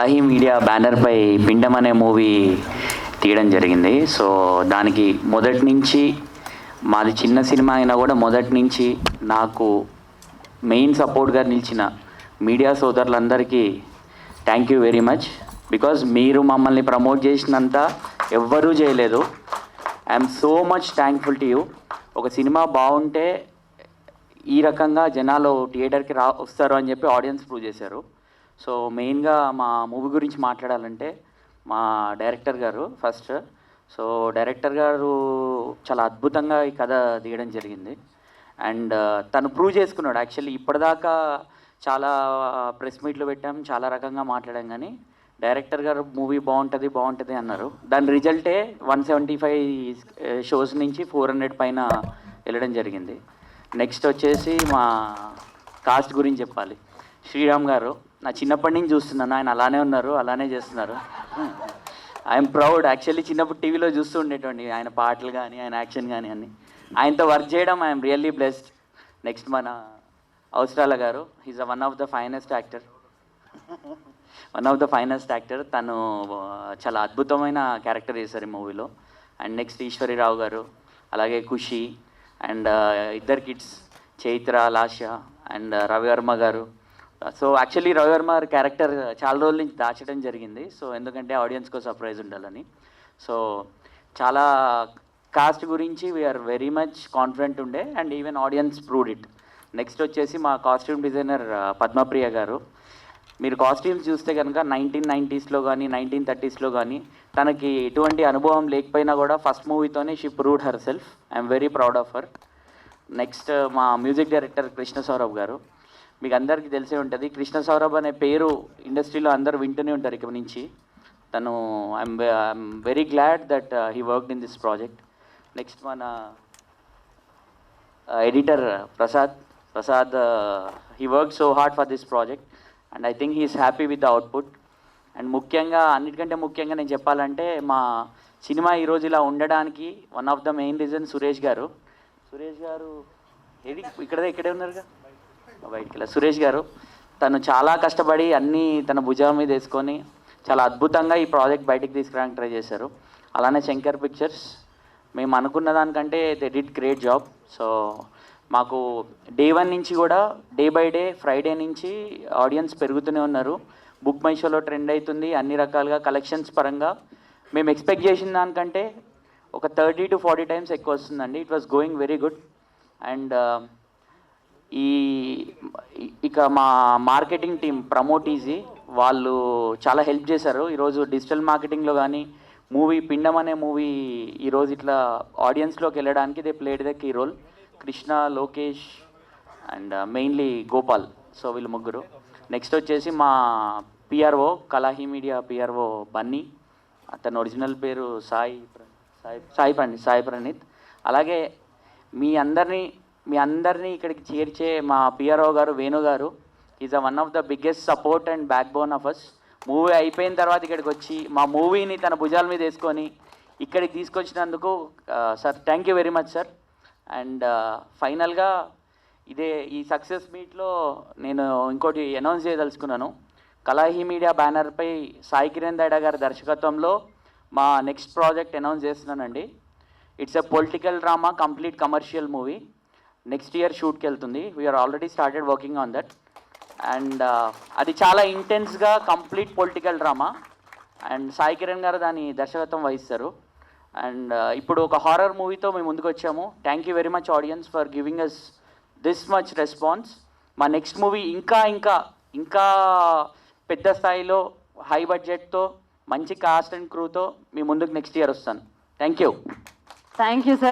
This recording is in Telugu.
కలహి మీడియా బ్యానర్పై పిండం అనే మూవీ తీయడం జరిగింది. సో దానికి మొదటి నుంచి మాది చిన్న సినిమా అయినా కూడా మొదటి నుంచి నాకు మెయిన్ సపోర్ట్గా నిలిచిన మీడియా సోదరులందరికీ thank you very much. Because మీరు మమ్మల్ని ప్రమోట్ చేసినంత ఎవ్వరూ చేయలేదు. I'm so much thankful to you. ఒక సినిమా బాగుంటే ఈ రకంగా జనాలు థియేటర్కి రా వస్తారు అని చెప్పి ఆడియన్స్ ప్రూవ్ చేశారు. సో మెయిన్గా మా మూవీ గురించి మాట్లాడాలంటే మా డైరెక్టర్ గారు ఫస్ట్. సో డైరెక్టర్ గారు చాలా అద్భుతంగా ఈ కథ తీయడం జరిగింది. అండ్ తను ప్రూవ్ చేసుకున్నాడు. యాక్చువల్లీ ఇప్పటిదాకా చాలా ప్రెస్ మీట్లు పెట్టాం చాలా రకంగా మాట్లాడాం కానీ డైరెక్టర్ గారు మూవీ బాగుంటుంది బాగుంటుంది అన్నారు. దాని రిజల్టే వన్ సెవెంటీ ఫైవ్ షోస్ నుంచి ఫోర్ హండ్రెడ్ పైన వెళ్ళడం జరిగింది. నెక్స్ట్ వచ్చేసి మా కాస్ట్ గురించి చెప్పాలి. శ్రీరామ్ గారు నా చిన్నప్పటి నుంచి చూస్తున్నాను. ఆయన అలానే ఉన్నారు అలానే చేస్తున్నారు. I'm proud. యాక్చువల్లీ చిన్నప్పుడు టీవీలో చూస్తూ ఉండేటండి ఆయన పాటలు కానీ ఆయన యాక్షన్ కానీ అన్ని. ఆయనతో వర్క్ చేయడం ఐఎమ్ రియల్లీ బ్లెస్డ్. నెక్స్ట్ మన Avasarala garu is one of the finest actor. One of the finest actor. తను చాలా అద్భుతమైన క్యారెక్టర్ చేశారు ఈ మూవీలో. అండ్ నెక్స్ట్ ఈశ్వరిరావు గారు అలాగే ఖుషి అండ్ ఇద్దరు కిడ్స్ చైత్ర లాష అండ్ రవివర్మ గారు. సో యాక్చువల్లీ రవివర్మ గారి క్యారెక్టర్ చాలా రోజుల నుంచి దాచడం జరిగింది. సో ఎందుకంటే ఆడియన్స్కో సర్ప్రైజ్ ఉండాలని. సో చాలా కాస్ట్ గురించి we are very much confident ఉండే and even audience proved it next వచ్చేసి మా కాస్ట్యూమ్ డిజైనర్ పద్మప్రియ గారు. మీరు కాస్ట్యూమ్స్ చూస్తే కనుక నైన్టీన్ నైంటీస్లో కానీ నైన్టీన్ థర్టీస్లో కానీ తనకి ఎటువంటి అనుభవం లేకపోయినా కూడా first మూవీతోనే she proved herself I'm very proud of her next uh, మా మ్యూజిక్ డైరెక్టర్ కృష్ణ సౌరభ్ గారు. మీకు అందరికీ తెలిసే ఉంటుంది. కృష్ణ సౌరభ్ అనే పేరు ఇండస్ట్రీలో అందరూ వింటూనే ఉంటారు ఇక్కడ నుంచి. తను I'm I'm very glad that he worked in this project next మన editor Prasad Prasad he work so hard for this project and I think he's happy with the output and ముఖ్యంగా అన్నిటికంటే ముఖ్యంగా నేను చెప్పాలంటే మా సినిమా ఈరోజు ఇలా ఉండడానికి one of the main reason Suresh garu Suresh garu ఏది? ఇక్కడే ఇక్కడే ఉన్నారుగా? బయటికి వెళ్ళా సురేష్ గారు తను చాలా కష్టపడి అన్నీ తన భుజం మీద వేసుకొని చాలా అద్భుతంగా ఈ ప్రాజెక్ట్ బయటికి తీసుకురావడానికి ట్రై చేశారు. అలానే శంకర్ పిక్చర్స్ మేము అనుకున్న దానికంటే they did great job. So మాకు డే వన్ నుంచి కూడా డే బై డే ఫ్రైడే నుంచి ఆడియన్స్ పెరుగుతూనే ఉన్నారు. బుక్ మై షోలో ట్రెండ్ అవుతుంది అన్ని రకాలుగా కలెక్షన్స్ పరంగా. మేము ఎక్స్పెక్ట్ చేసిన దానికంటే ఒక థర్టీ టు ఫార్టీ టైమ్స్ ఎక్కువ వస్తుందండి. It was going very good and ఈ ఇక మా మార్కెటింగ్ టీం ప్రమోట్ ఈజీ వాళ్ళు చాలా హెల్ప్ చేశారు. ఈరోజు డిజిటల్ మార్కెటింగ్లో కానీ మూవీ పిండం అనే మూవీ ఈరోజు ఇట్లా ఆడియన్స్లోకి వెళ్ళడానికి they played the key role Krishna Lokesh and mainly Gopal so వీళ్ళు ముగ్గురు. నెక్స్ట్ వచ్చేసి మా PRO Kalahi media PRO Bunny అతని ఒరిజినల్ పేరు సాయి. సాయి సాయి పండిత్ సాయి ప్రణీత్. అలాగే మీ అందరినీ మీ అందరినీ ఇక్కడికి చేర్చే మా PRO garu Venu garu is a one of the biggest support and backbone of us movie అయిపోయిన తర్వాత ఇక్కడికి వచ్చి మా మూవీని తన భుజాల మీద వేసుకొని ఇక్కడికి తీసుకొచ్చినందుకు sir thank you very much sir and ఫైనల్గా ఇదే ఈ సక్సెస్ మీట్లో నేను ఇంకోటి అనౌన్స్ చేయదలుచుకున్నాను. కలాహి మీడియా బ్యానర్పై సాయి కిరణ్ దైడా గారి దర్శకత్వంలో మా నెక్స్ట్ ప్రాజెక్ట్ అనౌన్స్ చేస్తున్నానండి. It's a political drama complete commercial movie next year షూట్కి వెళ్తుంది. We are already started working on that and అది చాలా ఇంటెన్స్గా complete political drama and Sai Kiran garu దాని దర్శకత్వం వహిస్తారు. అండ్ uh, ఇప్పుడు ఒక హారర్ మూవీతో మేము ముందుకు వచ్చాము. Thank you very much audience for giving us this much response మా నెక్స్ట్ మూవీ ఇంకా ఇంకా ఇంకా పెద్ద స్థాయిలో హై బడ్జెట్తో మంచి కాస్ట్ అండ్ క్రూతో మీ ముందుకు నెక్స్ట్ ఇయర్ వస్తాను. Thank you thank you sir